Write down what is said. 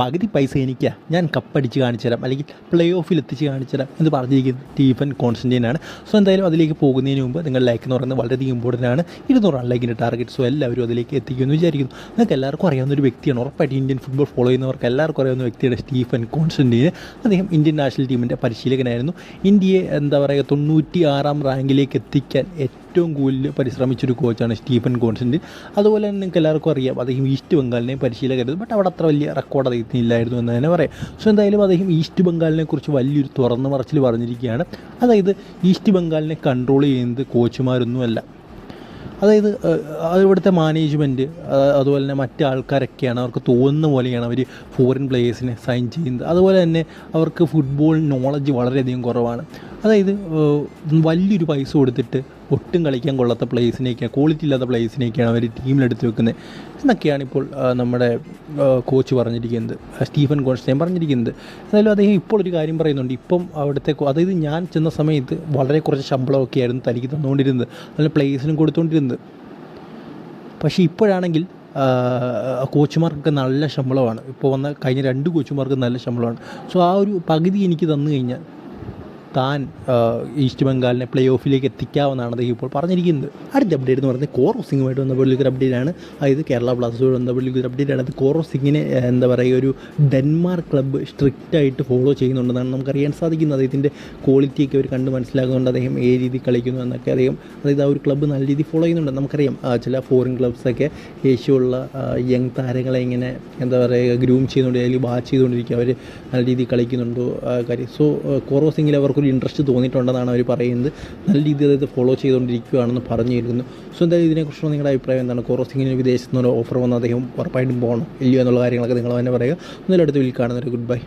പകുതി പൈസ എനിക്ക് ഞാൻ കപ്പടിച്ച് കാണിച്ചു തരാം. അല്ലെങ്കിൽ പ്ലേ ഓഫിൽ എത്തിച്ച് കാണിച്ചു തരാം എന്ന് പറഞ്ഞിരിക്കുന്നത് സ്റ്റീഫൻ കോൺസ്റ്റന്റീനാണ് സോ എന്തായാലും അതിലേക്ക് പോകുന്നതിന് മുമ്പ് നിങ്ങൾ ലൈക്ക് എന്ന് പറയുന്നത് വളരെയധികം ഇമ്പോർട്ടന്റ് ആണ്. ഇരുന്നൂറ് ലൈക്കിന്റെ ടാർഗറ്റ് സോ എല്ലാവരും അതിലേക്ക് എത്തിക്കുമെന്ന് വിചാരിക്കുന്നു. നിങ്ങൾക്ക് എല്ലാവർക്കും അറിയാവുന്ന ഒരു വ്യക്തിയാണ്. ഉറപ്പായിട്ട് ഇന്ത്യൻ ഫുട്ബോൾ ഫോളോ ചെയ്യുന്നവർക്ക് എല്ലാവർക്കും അറിയാവുന്ന വ്യക്തിയാണ് സ്റ്റീഫൻ കോൺസ്റ്റന്റീന് അദ്ദേഹം ഇന്ത്യൻ നാഷണൽ ടീമിന്റെ പരിശീലകനായിരുന്നു. ഇന്ത്യയെ എന്താ പറയുക തൊണ്ണൂറ്റി ആറാം റാങ്കിലേക്ക് എത്തിക്കാൻ ഏറ്റവും കൂടുതൽ പരിശ്രമിച്ചൊരു കോച്ചാണ് സ്റ്റീഫൻ കോൺസ്റ്റന്റീൻ അതുപോലെ തന്നെ നിങ്ങൾക്ക് എല്ലാവർക്കും അറിയാം അദ്ദേഹം ഈസ്റ്റ് ബംഗാളിനെ പരിശീലകരുത് ബട്ട് അവിടെ അത്ര വലിയ റെക്കോർഡ് അദ്ദേഹത്തിനില്ലായിരുന്നു എന്ന് തന്നെ പറയാം. സോ എന്തായാലും അദ്ദേഹം ഈസ്റ്റ് ബംഗാളിനെ കുറിച്ച് വലിയൊരു തുറന്നു മറച്ചിൽ പറഞ്ഞിരിക്കുകയാണ്. അതായത് ഈസ്റ്റ് ബംഗാളിനെ കൺട്രോൾ ചെയ്യുന്നത് കോച്ചുമാരൊന്നുമല്ല അതായത് അതിവിടുത്തെ മാനേജ്മെന്റ് അതുപോലെ തന്നെ മറ്റ് ആൾക്കാരൊക്കെയാണ് അവർക്ക് തോന്നുന്ന പോലെയാണ് അവർ ഫോറിൻ പ്ലേയേഴ്സിനെ സൈൻ ചെയ്യുന്നത്. അതുപോലെ തന്നെ അവർക്ക് ഫുട്ബോൾ നോളജ് വളരെയധികം കുറവാണ്. അതായത് വലിയൊരു പൈസ കൊടുത്തിട്ട് ഒട്ടും കളിക്കാൻ കൊള്ളാത്ത പ്ലേസിനെയൊക്കെയാണ് ക്വാളിറ്റി ഇല്ലാത്ത പ്ലേസിനെയൊക്കെയാണ് അവർ ടീമിലെടുത്ത് വെക്കുന്നത് എന്നൊക്കെയാണ് ഇപ്പോൾ നമ്മുടെ കോച്ച് പറഞ്ഞിരിക്കുന്നത്. സ്റ്റീഫൻ കോൺസ്റ്റൈൻ പറഞ്ഞിരിക്കുന്നത്. എന്തായാലും അദ്ദേഹം ഇപ്പോൾ ഒരു കാര്യം പറയുന്നുണ്ട്. ഇപ്പം അവിടുത്തെ അതായത് ഞാൻ ചെന്ന സമയത്ത് വളരെ കുറച്ച് ശമ്പളമൊക്കെ ആയിരുന്നു തനിക്ക് തന്നുകൊണ്ടിരുന്നത്. നല്ല പ്ലേസിനും കൊടുത്തുകൊണ്ടിരുന്നത്. പക്ഷേ ഇപ്പോഴാണെങ്കിൽ കോച്ചുമാർക്കൊക്കെ നല്ല ശമ്പളമാണ്. ഇപ്പോൾ വന്ന കഴിഞ്ഞ രണ്ട് കോച്ചുമാർക്ക് നല്ല ശമ്പളമാണ്. സോ ആ ഒരു പകുതി എനിക്ക് തന്നു കഴിഞ്ഞാൽ താൻ ഈസ്റ്റ് ബംഗാളിനെ പ്ലേ ഓഫിലേക്ക് എത്തിക്കാവുന്നതാണ് അദ്ദേഹം ഇപ്പോൾ പറഞ്ഞിരിക്കുന്നത്. അടുത്ത അപ്ഡേറ്റ് എന്ന് പറയുന്നത്? കോറോ സിംഗുമായിട്ട് ബന്ധപ്പെട്ട ഒരു അപ്ഡേറ്റ് ആണ്. അതായത് കേരള ബ്ലാസ്റ്റേഴ്സ് വന്ന ഒരു അപ്ഡേറ്റ് ആണ്. അത് കോറോ സിംഗിനെ എന്താ പറയുക ഒരു ഡെൻമാർക്ക് ക്ലബ്ബ് സ്ട്രിക്റ്റ് ആയിട്ട് ഫോളോ ചെയ്യുന്നുണ്ടെന്നാണ് നമുക്കറിയാൻ സാധിക്കുന്നത്. അദ്ദേഹത്തിന്റെ ക്വാളിറ്റിയൊക്കെ അവർ കണ്ട് മനസ്സിലാക്കുന്നുണ്ട്. അദ്ദേഹം ഏത് രീതി കളിക്കുന്നു എന്നൊക്കെ അദ്ദേഹം അതായത് ആ ഒരു ക്ലബ്ബ് നല്ല രീതിയിൽ ഫോളോ ചെയ്യുന്നുണ്ട്. നമുക്കറിയാം ചില ഫോറിൻ ക്ലബ്സൊക്കെ ഏഷ്യയുള്ള യങ് താരങ്ങളെ ഇങ്ങനെ എന്താ പറയുക ഗ്രൂം ചെയ്യുന്നുണ്ട് അല്ലെങ്കിൽ വാച്ച് ചെയ്തുകൊണ്ടിരിക്കുക. അവർ നല്ല രീതിയിൽ കളിക്കുന്നുണ്ടോ കാര്യം. സോ കോറോ സിംഗിൽ അവർക്കൊരു ഇൻട്രസ്റ്റ് തോന്നിയിട്ടുണ്ടെന്നാണ് അവർ പറയുന്നത്. നല്ല രീതിയിൽ അതായത് ഫോളോ ചെയ്തുകൊണ്ടിരിക്കുകയാണെന്ന് പറഞ്ഞു കേൾക്കുന്നു സോ എന്തായാലും ഇതിനെക്കുറിച്ചുള്ള നിങ്ങളുടെ അഭിപ്രായം എന്താണ്? കോറോ സിംഗിന് വിദേശത്ത് നിന്ന് ഓഫർ വന്ന് അദ്ദേഹം ഉറപ്പായിട്ടും പോകണം ഇല്ലയോ എന്നുള്ള കാര്യങ്ങളൊക്കെ നിങ്ങൾ തന്നെ പറയുക. ഒന്നിലടുത്ത് കാണുന്നൊരു ഗുഡ് ബൈ